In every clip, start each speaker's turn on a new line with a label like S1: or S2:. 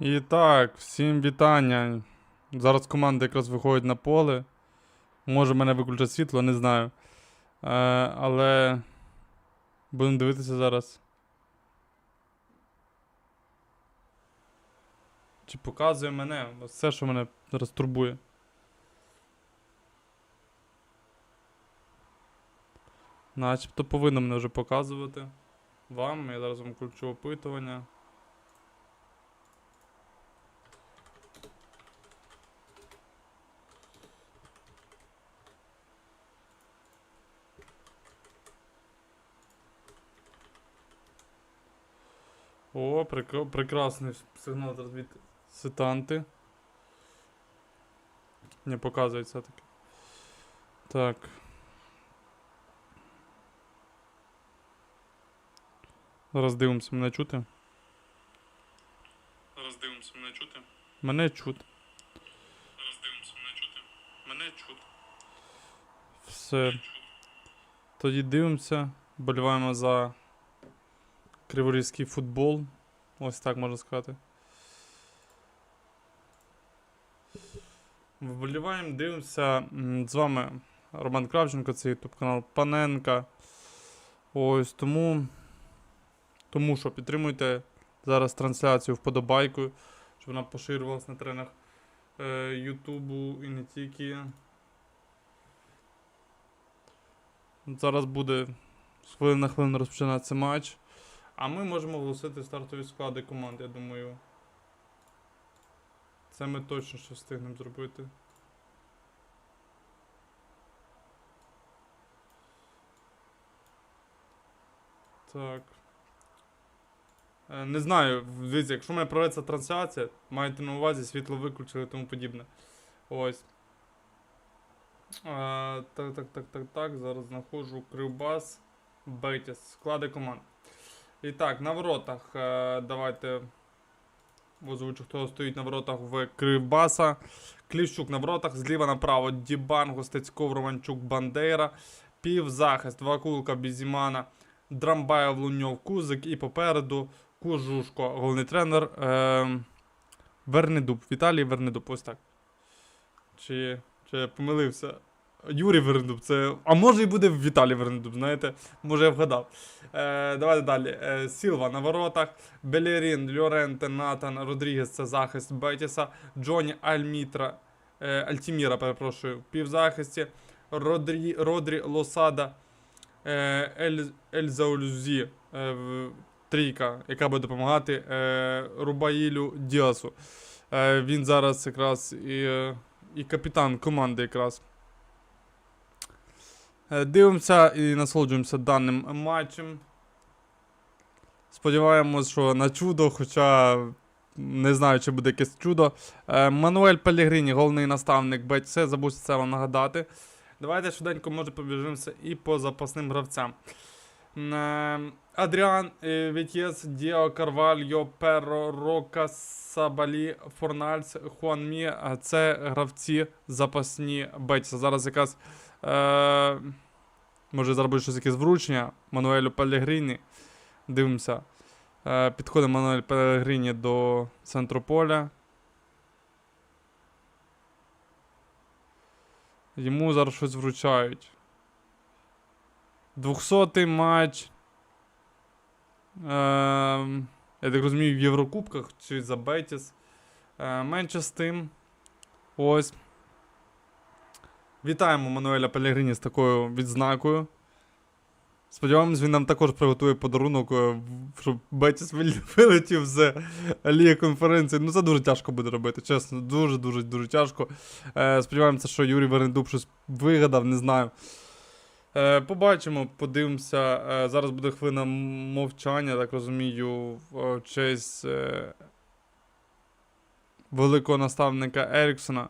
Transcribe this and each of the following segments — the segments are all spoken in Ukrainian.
S1: І так, всім вітання. Зараз команда якраз виходить на поле. Може мене виключать світло, не знаю. Е, але будемо дивитися зараз. Чи показує мене? Все, що мене зараз турбує. Начебто повинно мене вже показувати. Вам. Я зараз вам включу опитування. О, прекра- прекрасний сигнал від сетанти. Не показується таки. Так. Зараз дивимося, мене чути. Зараз дивимося, мене чути. Мене чути. Зараз дивимося, мене чути. Мене чути. Все. Тоді дивимося. Боліваємо за Криворізький футбол. Ось так можна сказати. Вболіваємо, дивимося. З вами Роман Кравченко, це ютуб канал Паненка. Ось тому. Тому що підтримуйте зараз трансляцію вподобайкою, щоб вона поширювалася на тренах е, Ютубу і не тільки. Зараз буде з хвилини на хвилину розпочинатися матч. А ми можемо оголосити стартові склади команд, я думаю. Це ми точно що встигнемо зробити. Так. Е, Не знаю, дивіться, якщо мене проведеться трансляція, маєте на увазі, світло виключили і тому подібне. Ось. Так, так, так, так, так. Зараз знаходжу Кривбас, Бетіс, склади команд. І так, на воротах. Е, давайте озвучу, хто стоїть на воротах в Кривбаса. Кліщук на воротах, зліва направо Дібан, Гостецьков, Романчук, Бандера. Півзахист, Вакулка, Бізімана, Драмбаєв, Луньов, Кузик і попереду Кужушко, головний тренер. Е, Вернедуб. Віталій Вернедуб, ось так. Чи, чи я помилився? Юрій Вернедуб, це. А може і буде Віталій Вернедуб, знаєте? Може я вгадав. Е, давайте далі. Е, Сілва на воротах. Белерін, Льоренте, Натан, Родрігес це захист Бетіса. Джоні Альмітра, е, Альтіміра, перепрошую, в півзахисті. Родрі, Родрі Лосада, е, Ель, Ельзаулюзі, е, трійка, яка буде допомагати е, Рубаїлю Діасу. Е, він зараз якраз і, е, і капітан команди якраз. Е, Дивимося і насолоджуємося даним матчем. Сподіваємось, що на чудо, хоча не знаю, чи буде якесь чудо. Е, Мануель Пелігріні, головний наставник БЦ, забув це вам нагадати. Давайте швиденько, може, побіжимося і по запасним гравцям. Е, Адріан Вітєс, Діо Карвальо, Перро, Рока, Сабалі, Форнальц, Хуанмі. Це гравці запасні Бетіса. Зараз якась. Е, може зараз щось якесь вручення Мануелю Пелегріні. Дивимося. Е, підходить Мануель Пелегріні до центру поля. Йому зараз щось вручають. 200-й матч. Ем, я так розумію, в Єврокубках чи за Бетіс. Е, менше з тим. Ось. Вітаємо Мануеля Пелегріні з такою відзнакою. Сподіваємось, він нам також приготує подарунок, е, щоб Бетіс вилетів з Ліги конференції. Ну, це дуже тяжко буде робити, чесно. Дуже, дуже, тяжко. Е, сподіваємося, що Юрій Вернедуб щось вигадав, не знаю. Е, побачимо, подивимося. Е, зараз буде хвилина мовчання, так розумію, в е, честь е, великого наставника Еріксона.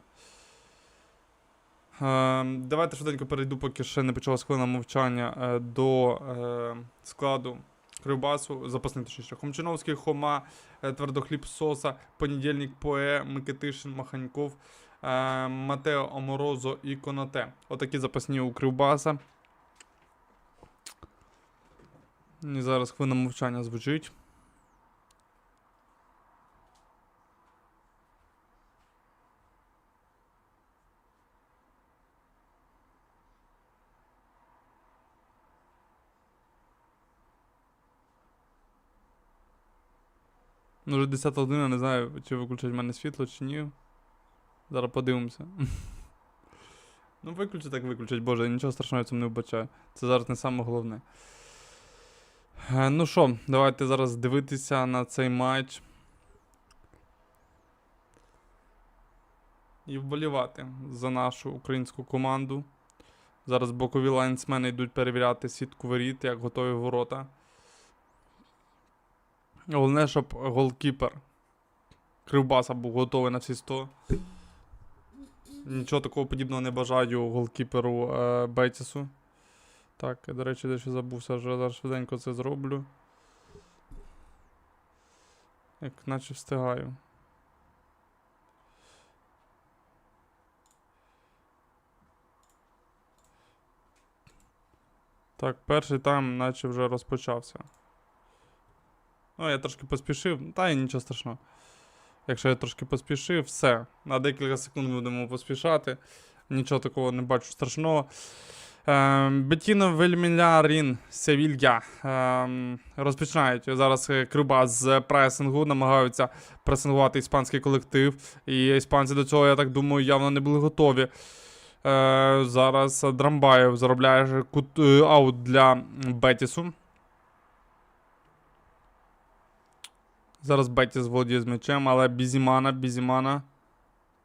S1: Е, давайте швиденько перейду, поки ще не почалась хвилина мовчання е, до е, складу Кривбасу, запасний точніше. Хомчиновський, Хома, е, Твердохліб Соса, Понедільник Пое, Микитишин, Маханьков, Матео Аморозо і Коноте. Отакі запасні у Кривбаса. І зараз хвилина мовчання звучить. Ну, вже 10 година, не знаю, чи виключать в мене світло, чи ні. Зараз подивимося. ну, виключить, так виключать, боже, нічого страшного цьому не вбачаю. Це зараз не саме головне. Е, Ну що, давайте зараз дивитися на цей матч. І вболівати за нашу українську команду. Зараз бокові лайнсмени йдуть перевіряти сітку воріт, як готові ворота. Головне, щоб голкіпер Кривбаса був готовий на всі 100. Нічого такого подібного не бажаю голкіперу е, Бетісу. Так, до речі, дещо забувся, вже зараз швиденько це зроблю. Як наче встигаю. Так, перший тайм наче вже розпочався. Ну, я трошки поспішив, та й нічого страшного. Якщо я трошки поспішив, все. На декілька секунд будемо поспішати. Нічого такого не бачу страшного. Ем, Бетіно Вельмілярін Севілья ем, розпочинають зараз е, Криба з пресингу, намагаються пресингувати іспанський колектив. І іспанці до цього, я так думаю, явно не були готові. Е, зараз Драмбаєв заробляє кут, е, аут для Бетісу. Зараз Бетіс володіє з м'ячем, але Бізімана, Бізімана.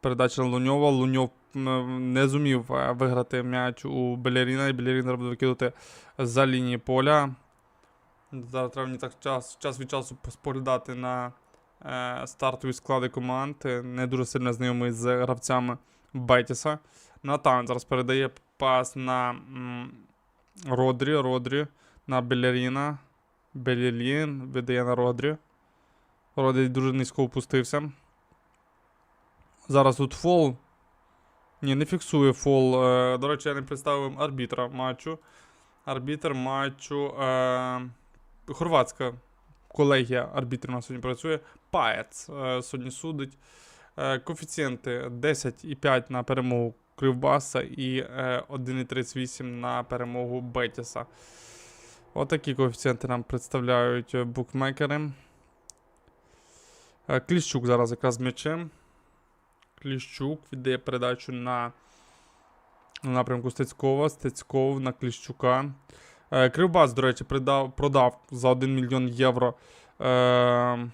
S1: Передача Луньова. Луньов не зумів е, виграти м'яч у Белеріна, і Белерін треба буде викидати за лінії поля. Зараз треба мені так час, час від часу споглядати на е, стартові склади команд. Не дуже сильно знайомий з гравцями Бетіса. Натан зараз передає пас на м, Родрі. Родрі на Белеріна. Белелін видає на Родрі. Родрі дуже низько опустився. Зараз тут фол. Ні, не фіксує фол. Е, до речі, я не представив арбітра матчу. Арбітр матчу. Е, хорватська колегія арбітрів у нас сьогодні працює. Паец е, сьогодні судить. Е, коефіцієнти 10,5 на перемогу Кривбаса і е, 1,38 на перемогу Бетіса. Отакі коефіцієнти нам представляють букмекери. Е, Кліщук зараз якраз з м'ячем. Кліщук віддає передачу на, на напрямку Стецькова. Стецьков на Кліщука. Е, Кривбас, до речі, придав, продав за 1 мільйон євро е,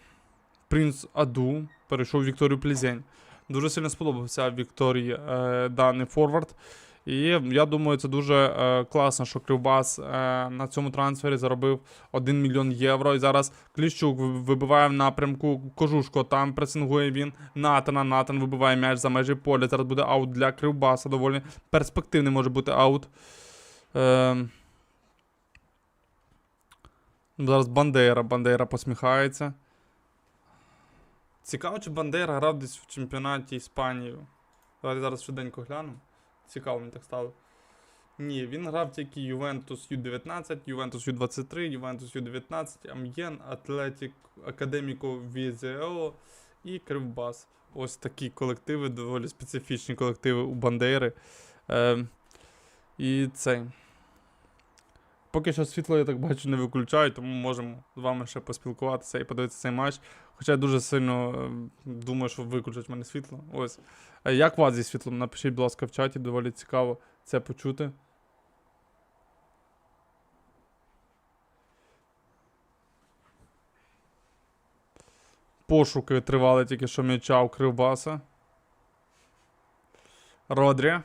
S1: Принц Аду. Перейшов Вікторію Плізень. Дуже сильно сподобався Вікторії даний форвард. І я думаю, це дуже е, класно, що Кривбас е, на цьому трансфері заробив 1 мільйон євро. І зараз Кліщук вибиває в напрямку Кожушко. Там пресингує він Натана. Натан вибиває м'яч за межі поля. Зараз буде аут для Кривбаса. Доволі перспективний може бути аут. Е, зараз Бандера. Бандера посміхається. Цікаво, чи Бандера грав десь в чемпіонаті Іспанії. Давайте зараз швиденько гляну. Цікаво, мені так стало. Ні, він грав тільки Ювентус Ю-19, Ювентус Ю-23, Ювентус Ю-19, Ам'єн, Атлетік, Академіко Візео і Кривбас. Ось такі колективи, доволі специфічні колективи у Бандери. Е, і цей. Поки що світло, я так бачу, не виключають, тому можемо з вами ще поспілкуватися і подивитися цей матч. Хоча я дуже сильно е, думаю, що виключать мене світло. Ось. Як у вас зі світлом? Напишіть, будь ласка, в чаті, доволі цікаво це почути. Пошуки тривали тільки що м'яча у Кривбаса. Родрі.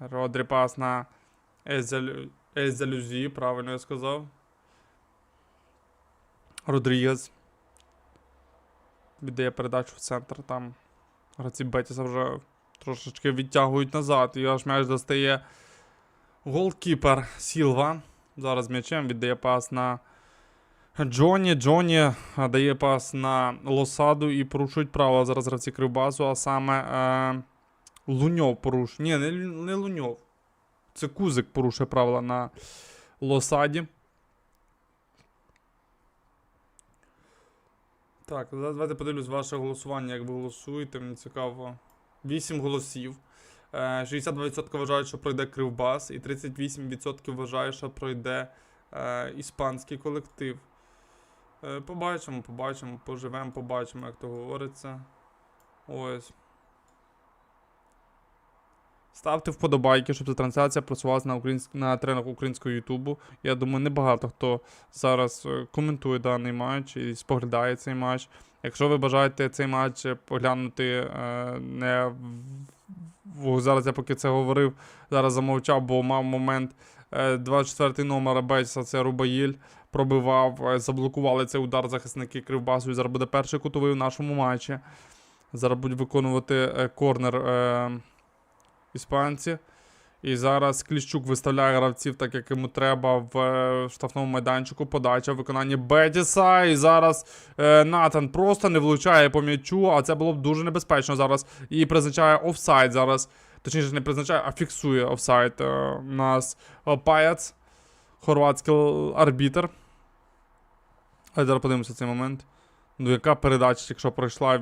S1: Родрі пас на Езелю... Езелюзі, правильно я сказав. Родрігес. Віддає передачу в центр. Там гравці Бетіса вже трошечки відтягують назад. І аж м'яч достає голкіпер Сілва. Зараз м'ячем віддає пас на Джоні. Джоні дає пас на Лосаду і порушують право зараз гравці Кривбасу, а саме е, Луньов порушує. Ні, не, не Луньов. Це Кузик порушує правила на Лосаді. Так, давайте подивлюсь ваше голосування, як ви голосуєте. Мені цікаво. 8 голосів. Е, 62% вважають, що пройде Кривбас, і 38% вважають, що пройде е, іспанський колектив. Е, Побачимо, побачимо, поживемо, побачимо, як то говориться. Ось. Ставте вподобайки, щоб ця трансляція просувалася на, українськ... на тренах українського Ютубу. Я думаю, небагато хто зараз е, коментує даний матч і споглядає цей матч. Якщо ви бажаєте цей матч е, поглянути е, не зараз я поки це говорив, зараз замовчав, бо мав момент е, 24 номер Бейса, це Рубаїль, пробивав, е, заблокували цей удар захисники Кривбасу. І зараз буде перший кутовий у нашому матчі. Зараз будуть виконувати е, корнер е, іспанці. І зараз Кліщук виставляє гравців так, як йому треба в е, штрафному майданчику. Подача в виконанні Бетіса. І зараз е, Натан просто не влучає по м'ячу, а це було б дуже небезпечно зараз. І призначає офсайд зараз. Точніше, не призначає, а фіксує офсайд. Е, нас е, Паяц, хорватський арбітер. А зараз подивимося цей момент. Ну, яка передача, якщо пройшла від